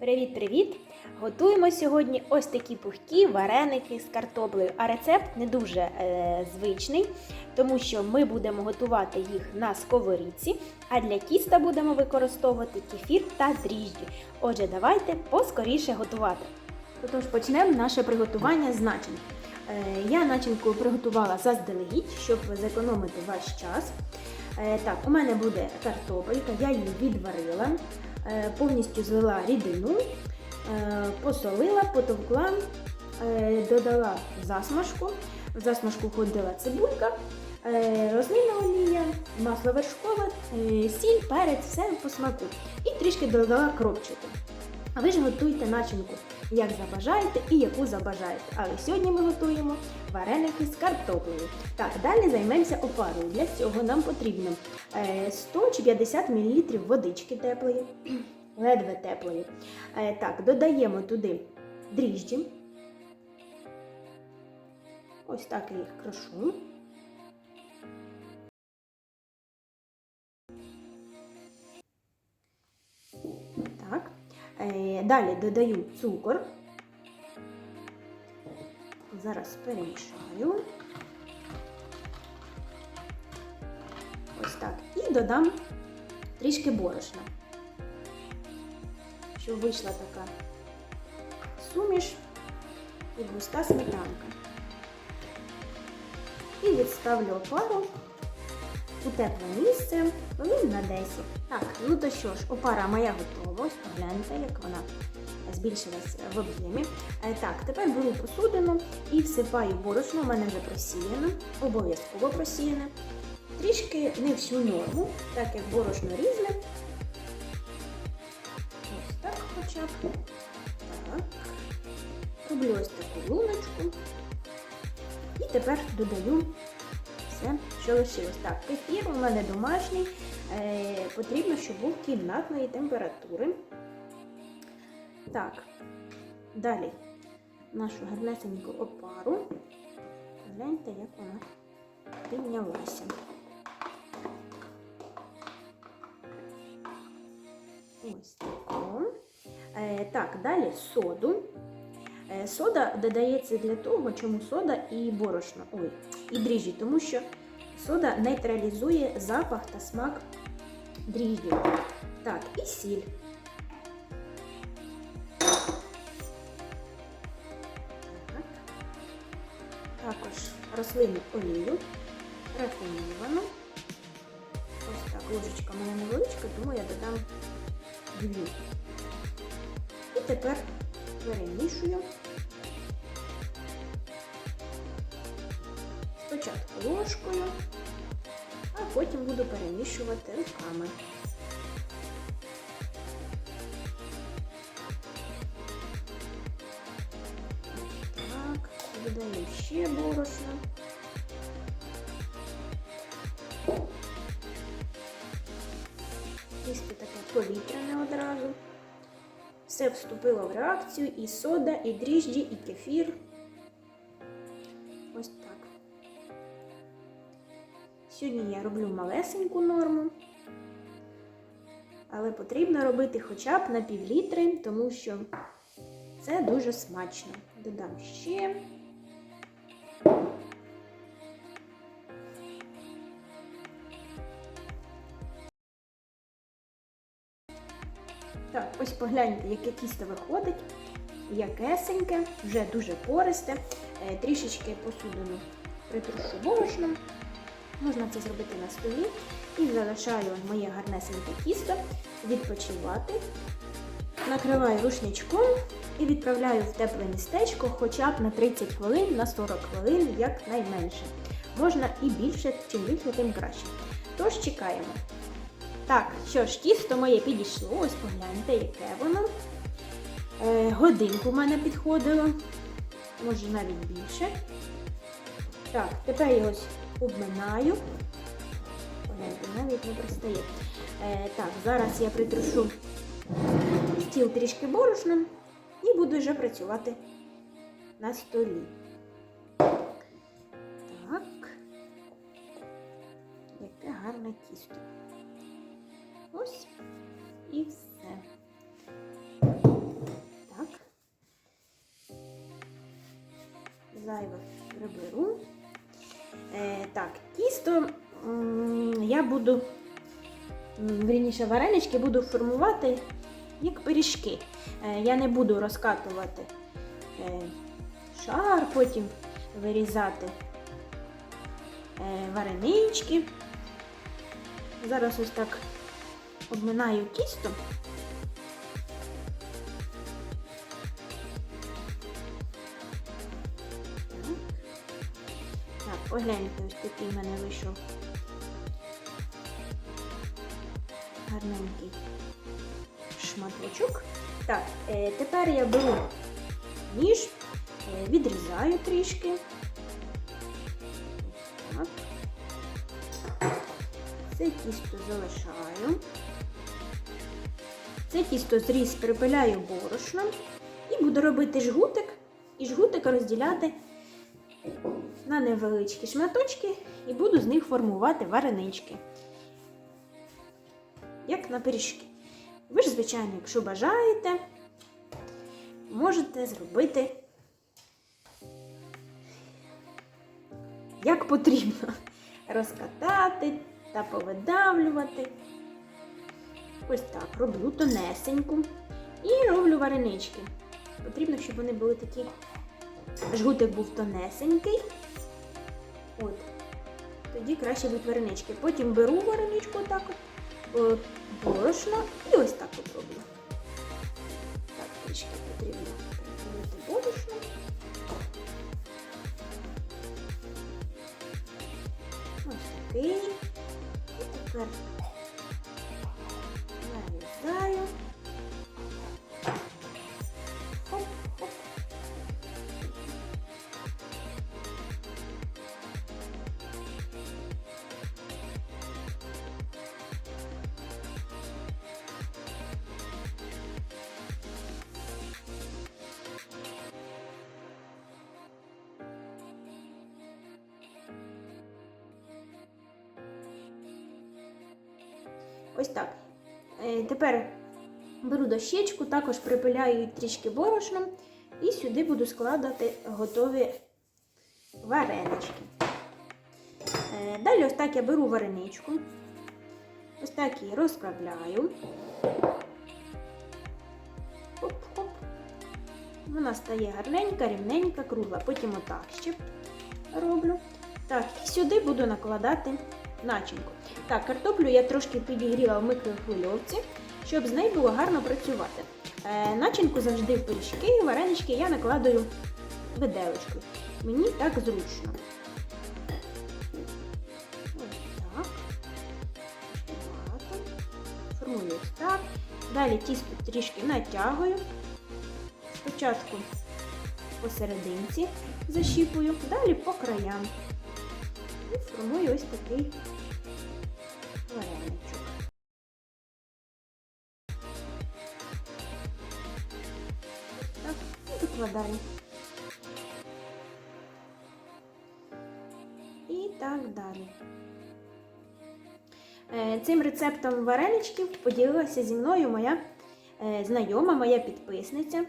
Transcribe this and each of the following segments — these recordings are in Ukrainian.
Привіт-привіт! Готуємо сьогодні ось такі пухкі вареники з картоплею. А рецепт не дуже е, звичний, тому що ми будемо готувати їх на сковорідці, а для тіста будемо використовувати кефір та дріжджі. Отже, давайте поскоріше готувати. Отож, почнемо наше приготування з начинки. Е, я начинку приготувала заздалегідь, щоб зекономити ваш час. Е, Так, у мене буде картопелька, я її відварила, повністю злила рідину, е, посолила, потовкла, е, додала засмажку. В засмажку входила цибулька, е, рослинна олія, масло вершкове, е, сіль, перець, все по смаку. І трішки додала кропчику. А ви ж готуйте начинку, як забажаєте і яку забажаєте. Але сьогодні ми готуємо вареники з картоплею. Так, далі займемося опарою. Для цього нам потрібно е, 100 чи 50 мл водички теплої, ледве теплої. Е, Так, додаємо туди дріжджі. Ось так я їх крошу. Далі додаю цукор. Зараз перемішаю. Ось так. І додам трішки борошна, щоб вийшла така суміш і густа сметанка. І відставлю опару у тепле місце, хвилин на 10. Так, ну то що ж, опара моя готова. Ось погляньте, як вона збільшилась в об'ємі. Е, Так, тепер беру посудину і всипаю борошно, у мене вже просіяно, обов'язково просіяне. Трішки не всю норму, так як борошно різне. Ось так хоча б. Так. Роблю ось таку луночку. І тепер додаю все, що лишилось. Так, кефір у мене домашній. Е, потрібно, щоб був кімнатної температури. Так, далі нашу гарнесеньку опару. Гляньте, як вона піднялася. Ось таку. Е, так, далі соду. Е, Сода додається для того, чому сода і борошно, ой, і дріжджі, тому що сода нейтралізує запах та смак дріжджів. Так, і сіль. Так. Також рослинну олію, рафіновану. Ось так, ложечка мене невеличка, тому я додам дві. І тепер перемішую. Потім буду перемішувати руками. Так, додаю ще борошно. Тісто таке повітряне одразу. Все вступило в реакцію і сода, і дріжджі, і кефір. Сьогодні я роблю малесеньку норму, але потрібно робити хоча б на пів літри, тому що це дуже смачно. Додам ще. Так, ось погляньте, яке тісто виходить, якесеньке, вже дуже пористе. Е, Трішечки посудину притрушу борошном. Можна це зробити на столі. І залишаю моє гарнесеньке тісто відпочивати. Накриваю рушничком і відправляю в тепле містечко хоча б на 30 хвилин, на 40 хвилин, як найменше. Можна і більше, чим більше, тим краще. Тож чекаємо. Так, що ж, тісто моє підійшло, ось погляньте, яке воно. Е, годинку в мене підходило, може навіть більше. Так, тепер ось обминаю. Ой, навіть не пристає. Е, так, зараз я притрушу стіл трішки борошном і буду вже працювати на столі. Так, яке гарне тісто. Ось і все. Так. Зайве приберу що м, я буду, вірніше, варенички буду формувати як пиріжки. Е, Я не буду розкатувати е, шар, потім вирізати е, варенички. Зараз ось так обминаю тісто. Так, погляньте, ось такий в мене вийшов гарненький шматочок. Так, е, тепер я беру ніж, е, відрізаю трішки. Так. Це тісто залишаю. Це тісто зріз припиляю борошном і буду робити жгутик і жгутик розділяти на невеличкі шматочки і буду з них формувати варенички. Як на пиріжки. Ви ж, звичайно, якщо бажаєте, можете зробити як потрібно. Розкатати та повидавлювати. Ось так роблю тонесеньку і роблю варенички. Потрібно, щоб вони були такі. Жгутик був тонесенький. От. Тоді краще будуть варенички. Потім беру вареничку отак от, е, борошно і ось так от роблю. Так, трішки потрібно прикрити борошно. Ось такий. І тепер Ось так. Е, Тепер беру дощечку, також припиляю її трішки борошном і сюди буду складати готові варенички. Е, Далі ось так я беру вареничку, ось так її розправляю. Хоп-хоп. Вона стає гарненька, рівненька, кругла. Потім отак ще роблю. Так, і сюди буду накладати начинку. Так, картоплю я трошки підігріла в микрохвильовці, щоб з нею було гарно працювати. Е, начинку завжди в пиріжки, варенички я накладаю виделочкою. Мені так зручно. Формую ось так. Далі тісто трішки натягую. Спочатку посерединці защіпую, далі по краям. І формую ось такий вареничок. Так, і викладаю. І так далі. Е, Цим рецептом вареничків поділилася зі мною моя е, знайома, моя підписниця.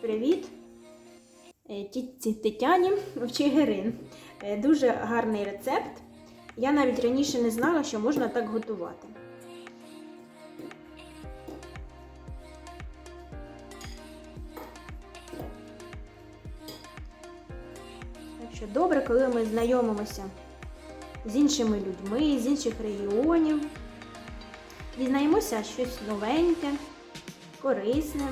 Привіт! Е, тітці Тетяні Овчегирин. Е, Дуже гарний рецепт. Я навіть раніше не знала, що можна так готувати. Що добре, коли ми знайомимося з іншими людьми, з інших регіонів, дізнаємося щось новеньке, корисне.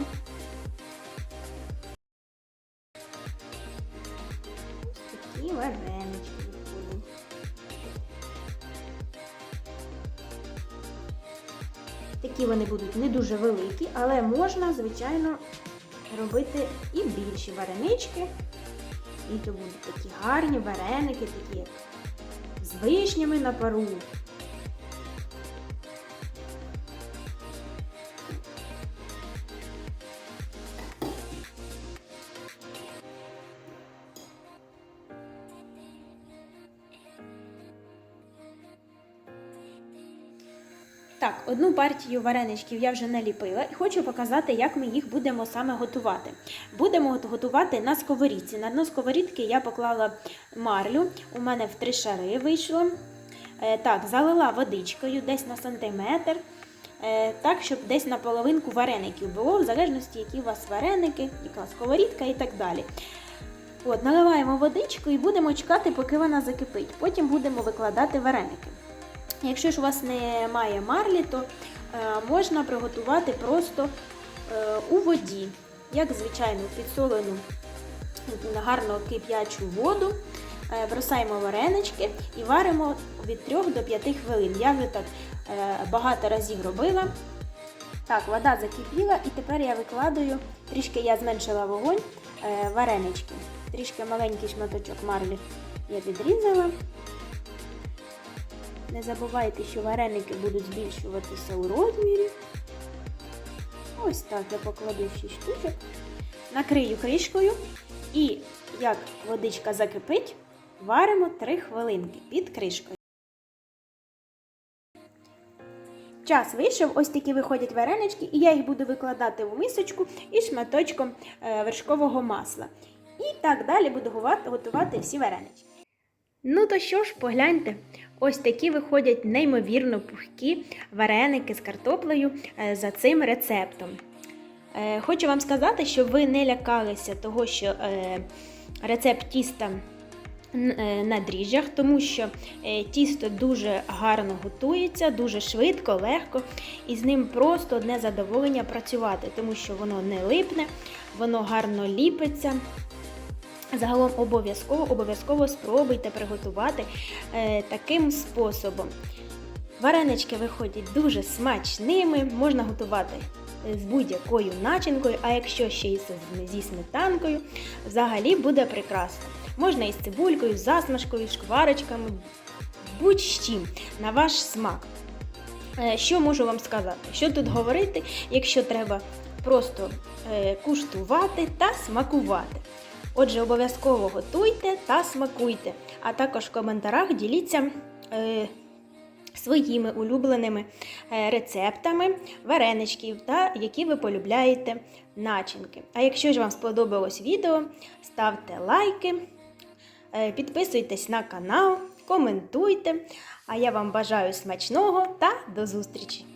Вони будуть не дуже великі, але можна, звичайно, робити і більші варенички. І то будуть такі гарні вареники, такі з вишнями на пару. Одну партію вареничків я вже наліпила і хочу показати, як ми їх будемо саме готувати. Будемо готувати на сковорідці. На дно сковорідки я поклала марлю, у мене в три шари вийшло. Е, так, залила водичкою десь на сантиметр. Е, так, щоб десь на половинку вареників було, в залежності, які у вас вареники, яка сковорідка і так далі. От, наливаємо водичку і будемо чекати, поки вона закипить. Потім будемо викладати вареники. Якщо ж у вас немає марлі, то е, можна приготувати просто е, у воді, як звичайно, підсолену гарно кип'ячу воду. Е, бросаємо варенички і варимо від 3 до 5 хвилин. Я вже так багато разів робила. Так, вода закипіла і тепер я викладаю, трішки я зменшила вогонь, варенички. Трішки маленький шматочок марлі я відрізала. Не забувайте, що вареники будуть збільшуватися у розмірі. Ось так я покладу 6 штучок. Накрию кришкою і як водичка закипить, варимо 3 хвилинки під кришкою. Час вийшов, ось такі виходять варенички, і я їх буду викладати в мисочку із шматочком е, вершкового масла. І так далі буду готувати всі варенички. Ну то що ж, погляньте, ось такі виходять неймовірно пухкі вареники з картоплею е, за цим рецептом. Е, Хочу вам сказати, щоб ви не лякалися того, що е, рецепт тіста на дріжджах, тому що тісто дуже гарно готується, дуже швидко, легко, і з ним просто одне задоволення працювати, тому що воно не липне, воно гарно ліпиться. Загалом обов'язково обов'язково спробуйте приготувати е, таким способом. Варенички виходять дуже смачними, можна готувати е, з будь-якою начинкою, а якщо ще й зі сметанкою, взагалі буде прекрасно. Можна і з цибулькою, з засмажкою, шкварочками, будь-з чим, на ваш смак. Е, Що можу вам сказати? Що тут говорити, якщо треба просто е, куштувати та смакувати. Отже, обов'язково готуйте та смакуйте, а також в коментарях діліться е, своїми улюбленими е, рецептами вареничків та які ви полюбляєте начинки. А якщо ж вам сподобалось відео, ставте лайки, е, підписуйтесь на канал, коментуйте. А я вам бажаю смачного та до зустрічі!